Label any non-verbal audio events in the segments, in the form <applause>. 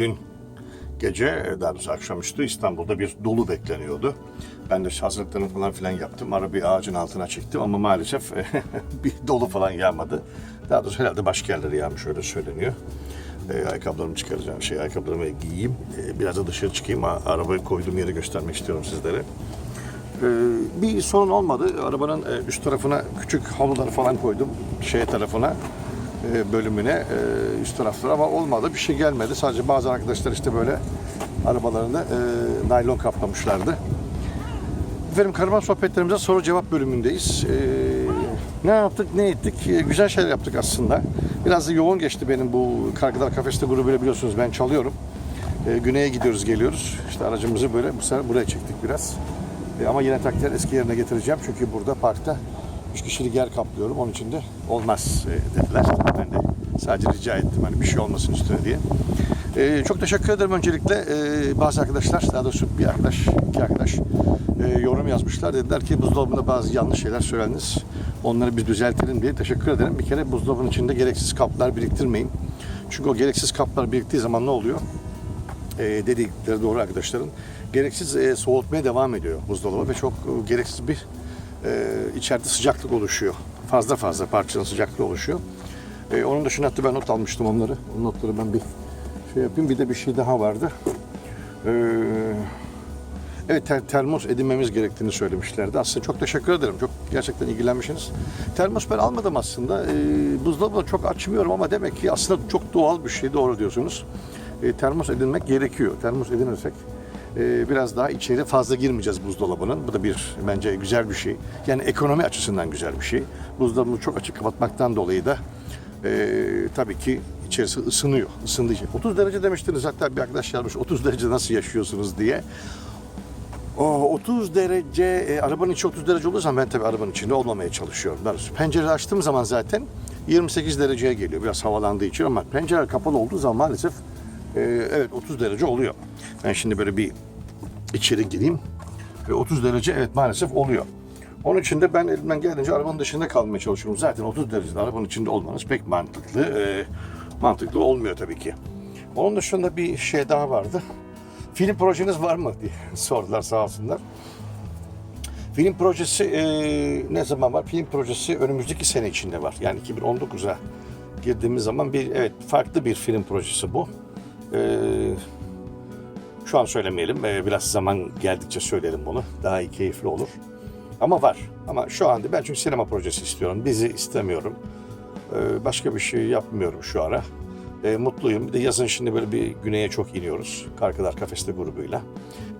dün gece, daha doğrusu akşamüstü İstanbul'da bir dolu bekleniyordu. Ben de hazırlıklarını falan filan yaptım. Arabayı ağacın altına çektim ama maalesef <laughs> bir dolu falan yağmadı. Daha doğrusu herhalde başka yerlere yağmış öyle söyleniyor. E, ayakkabılarımı çıkaracağım, şey ayakkabılarımı giyeyim. E, biraz da dışarı çıkayım. Arabayı koyduğum yeri göstermek istiyorum sizlere. Ee, bir sorun olmadı. Arabanın e, üst tarafına küçük halıları falan koydum. Şey tarafına, e, bölümüne, e, üst taraflara ama olmadı. Bir şey gelmedi. Sadece bazı arkadaşlar işte böyle arabalarını e, naylon kaplamışlardı. Efendim karavan sohbetlerimize soru cevap bölümündeyiz. Ne yaptık, ne ettik? Güzel şeyler yaptık aslında. Biraz da yoğun geçti benim bu Kargılar Kafeste grubuyla biliyorsunuz ben çalıyorum. Güneye gidiyoruz, geliyoruz. İşte aracımızı böyle bu sefer buraya çektik biraz. Ama yine takdir eski yerine getireceğim. Çünkü burada parkta 3 kişilik yer kaplıyorum. Onun için de olmaz e, dediler. Ben de sadece rica ettim hani bir şey olmasın üstüne diye. Ee, çok teşekkür ederim öncelikle. Ee, bazı arkadaşlar, daha doğrusu bir arkadaş, iki arkadaş e, yorum yazmışlar. Dediler ki buzdolabında bazı yanlış şeyler söylendiniz. Onları biz düzeltelim diye teşekkür ederim. Bir kere buzdolabının içinde gereksiz kaplar biriktirmeyin. Çünkü o gereksiz kaplar biriktiği zaman ne oluyor? e, dedikleri doğru arkadaşların gereksiz e, soğutmaya devam ediyor buzdolabı ve çok e, gereksiz bir e, içeride sıcaklık oluşuyor. Fazla fazla parçanın sıcaklığı oluşuyor. E, onun dışında hatta ben not almıştım onları. O notları ben bir şey yapayım. Bir de bir şey daha vardı. E, evet ter- termos edinmemiz gerektiğini söylemişlerdi. Aslında çok teşekkür ederim. Çok gerçekten ilgilenmişsiniz. Termos ben almadım aslında. E, buzdolabını çok açmıyorum ama demek ki aslında çok doğal bir şey. Doğru diyorsunuz e, termos edinmek gerekiyor. Termos edinirsek biraz daha içeri fazla girmeyeceğiz buzdolabının. Bu da bir bence güzel bir şey. Yani ekonomi açısından güzel bir şey. Buzdolabını çok açık kapatmaktan dolayı da e, tabii ki içerisi ısınıyor. Isındığı için. 30 derece demiştiniz. Hatta bir arkadaş yazmış 30 derece nasıl yaşıyorsunuz diye. O 30 derece, e, arabanın içi 30 derece zaman ben tabii arabanın içinde olmamaya çalışıyorum. Pencereyi açtığım zaman zaten 28 dereceye geliyor biraz havalandığı için ama pencere kapalı olduğu zaman maalesef e, evet 30 derece oluyor. Ben şimdi böyle bir içeri gireyim ve 30 derece evet maalesef oluyor. Onun için de ben elimden geldiğince arabanın dışında kalmaya çalışıyorum. Zaten 30 derecede arabanın içinde olmanız pek mantıklı. e, mantıklı olmuyor tabii ki. Onun dışında bir şey daha vardı. Film projeniz var mı diye <laughs> sordular sağ olsunlar. Film projesi e, ne zaman var? Film projesi önümüzdeki sene içinde var. Yani 2019'a girdiğimiz zaman bir evet farklı bir film projesi bu. E, şu an söylemeyelim. E, biraz zaman geldikçe söyleyelim bunu. Daha iyi keyifli olur. Ama var. Ama şu anda ben çünkü sinema projesi istiyorum. Dizi istemiyorum. E, başka bir şey yapmıyorum şu ara. E, mutluyum. Bir de yazın şimdi böyle bir güneye çok iniyoruz. Karkalar Kafeste grubuyla.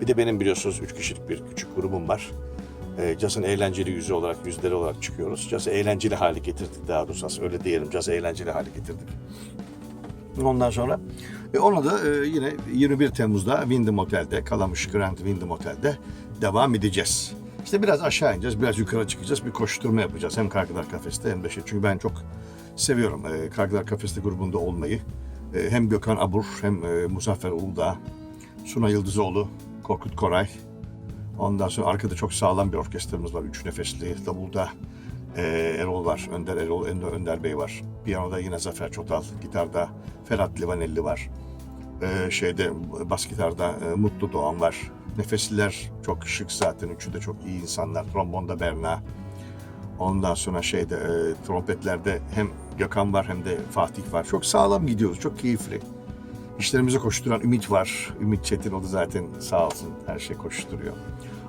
Bir de benim biliyorsunuz 3 kişilik bir küçük grubum var. Cazın eğlenceli yüzü olarak, yüzleri olarak çıkıyoruz. Cazı eğlenceli hale getirdik daha doğrusu öyle diyelim. Cazı eğlenceli hale getirdik. Ondan sonra e, ona da e, yine 21 Temmuz'da Wyndham Otel'de, Kalamış Grand Wyndham Otel'de devam edeceğiz. İşte biraz aşağı ineceğiz, biraz yukarı çıkacağız, bir koşturma yapacağız. Hem Kargılar Kafeste hem de şey. Çünkü ben çok seviyorum e, Kargılar Kafeste grubunda olmayı. E, hem Gökhan Abur hem e, Muzaffer Uludağ, Suna Yıldızoğlu, Korkut Koray. Ondan sonra arkada çok sağlam bir orkestramız var. Üç nefesli. Davulda e, Erol var. Önder Erol, Önder, Önder Bey var. Piyanoda yine Zafer Çotal. Gitarda Ferhat Livanelli var. E, şeyde bas gitarda e, Mutlu Doğan var. Nefesliler çok şık zaten. Üçü de çok iyi insanlar. Trombonda Berna. Ondan sonra şeyde e, trompetlerde hem Gökhan var hem de Fatih var. Çok sağlam gidiyoruz. Çok keyifli. İşlerimize koşturan Ümit var. Ümit Çetin o da zaten sağ olsun her şey koşturuyor.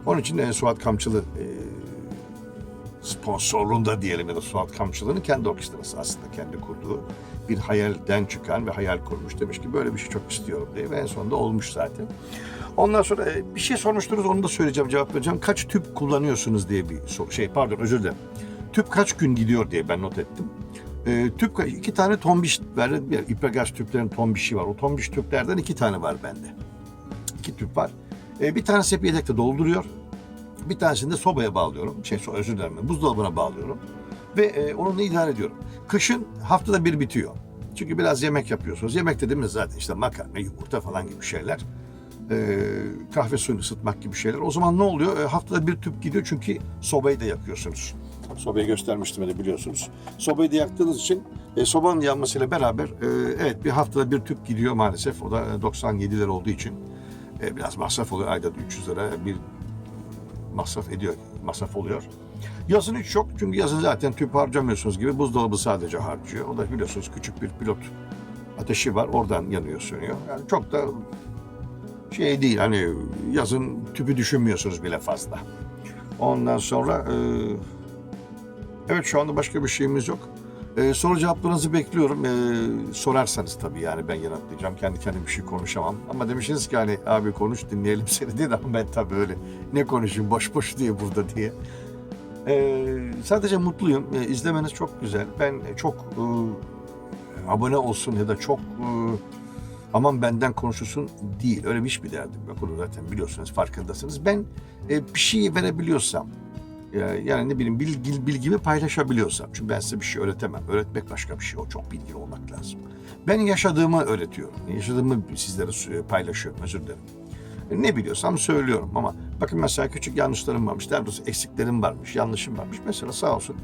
Onun için de Suat Kamçılı e, sponsorluğunda diyelim ya da Suat Kamçılı'nın kendi orkestrası aslında kendi kurduğu bir hayalden çıkan ve hayal kurmuş. Demiş ki böyle bir şey çok istiyorum diye ve en sonunda olmuş zaten. Ondan sonra e, bir şey sormuştunuz onu da söyleyeceğim cevap vereceğim. Kaç tüp kullanıyorsunuz diye bir sor- şey pardon özür dilerim. Tüp kaç gün gidiyor diye ben not ettim. E, tüp iki tane tombiş verdim. Bir İpragaz tüplerin tombişi var. O tombiş tüplerden iki tane var bende. İki tüp var. E, bir tanesi hep yedekte dolduruyor. Bir tanesini de sobaya bağlıyorum. Şey özür dilerim. Buzdolabına bağlıyorum. Ve e, onunla idare ediyorum. Kışın haftada bir bitiyor. Çünkü biraz yemek yapıyorsunuz. Yemek dediğimiz zaten işte makarna, yumurta falan gibi şeyler. E, kahve suyunu ısıtmak gibi şeyler. O zaman ne oluyor? E, haftada bir tüp gidiyor çünkü sobayı da yakıyorsunuz. Sobayı göstermiştim de biliyorsunuz. Sobayı da yaktığınız için e, sobanın yanmasıyla beraber e, evet bir haftada bir tüp gidiyor maalesef. O da e, 97 lira olduğu için e, biraz masraf oluyor. Ayda da 300 lira bir masraf ediyor, masraf oluyor. Yazın hiç yok çünkü yazın zaten tüp harcamıyorsunuz gibi buzdolabı sadece harcıyor. O da biliyorsunuz küçük bir pilot ateşi var oradan yanıyor sönüyor. Yani çok da şey değil hani yazın tüpü düşünmüyorsunuz bile fazla. Ondan sonra evet şu anda başka bir şeyimiz yok. E, soru cevaplarınızı bekliyorum. E, sorarsanız tabii yani ben yanıtlayacağım. Kendi kendime bir şey konuşamam. Ama demişsiniz ki hani abi konuş dinleyelim <laughs> seni dedi ama ben tabii öyle ne konuşayım boş boş <laughs> diye burada diye. E, sadece mutluyum. E, izlemeniz çok güzel. Ben çok e, abone olsun ya da çok e, aman benden konuşulsun değil. Öyle hiçbir derdim yok. Onu zaten biliyorsunuz, farkındasınız. Ben e, bir şey verebiliyorsam, yani ne bileyim bilgi, bilgimi paylaşabiliyorsam. Çünkü ben size bir şey öğretemem. Öğretmek başka bir şey. O çok bilgili olmak lazım. Ben yaşadığımı öğretiyorum. Yaşadığımı sizlere e, paylaşıyorum. Özür dilerim. E, Ne biliyorsam söylüyorum ama bakın mesela küçük yanlışlarım varmış. Daha doğrusu eksiklerim varmış, yanlışım varmış. Mesela sağ olsun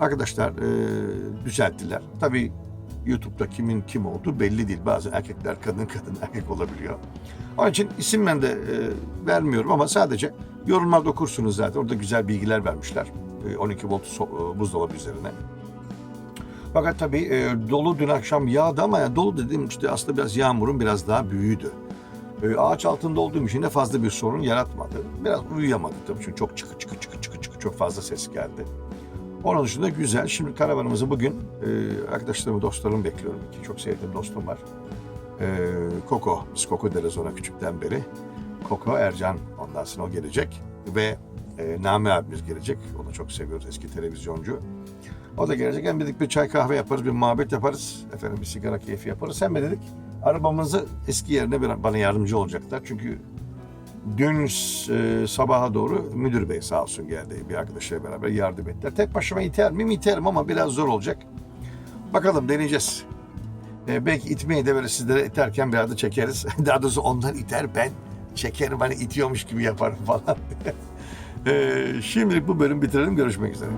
arkadaşlar e, düzelttiler. Tabii YouTube'da kimin kim olduğu belli değil. Bazı erkekler kadın kadın erkek olabiliyor. Onun için isim ben de e, vermiyorum ama sadece yorumlarda okursunuz zaten. Orada güzel bilgiler vermişler. E, 12 volt so- e, buzdolabı üzerine. Fakat tabii e, dolu dün akşam yağdı ama yani dolu dediğim işte aslında biraz yağmurun biraz daha büyüğüydü. E, ağaç altında olduğum için de fazla bir sorun yaratmadı. Biraz uyuyamadık tabii çünkü çok çıkı çıkı çıkı çıkı çıkı çok fazla ses geldi. Onun dışında güzel. Şimdi karavanımızı bugün e, arkadaşlarımı, dostlarımı bekliyorum. İki çok sevdiğim dostum var. E, Koko, biz Koko deriz ona küçükten beri. Koko Ercan ondan sonra o gelecek. Ve e, Nami abimiz gelecek. Onu çok seviyoruz eski televizyoncu. O da gelecek. Hem dedik bir çay kahve yaparız, bir muhabbet yaparız. Efendim bir sigara keyfi yaparız. Hem de dedik arabamızı eski yerine bana yardımcı olacaklar. Çünkü Dün e, sabaha doğru müdür bey sağ olsun geldi. Bir arkadaşıyla beraber yardım ettiler. Tek başıma iter miyim? İterim ama biraz zor olacak. Bakalım deneyeceğiz. E, belki itmeyi de böyle sizlere iterken biraz da çekeriz. <laughs> Daha doğrusu onlar iter ben çekerim hani itiyormuş gibi yaparım falan. <laughs> e, şimdilik bu bölüm bitirelim. Görüşmek üzere.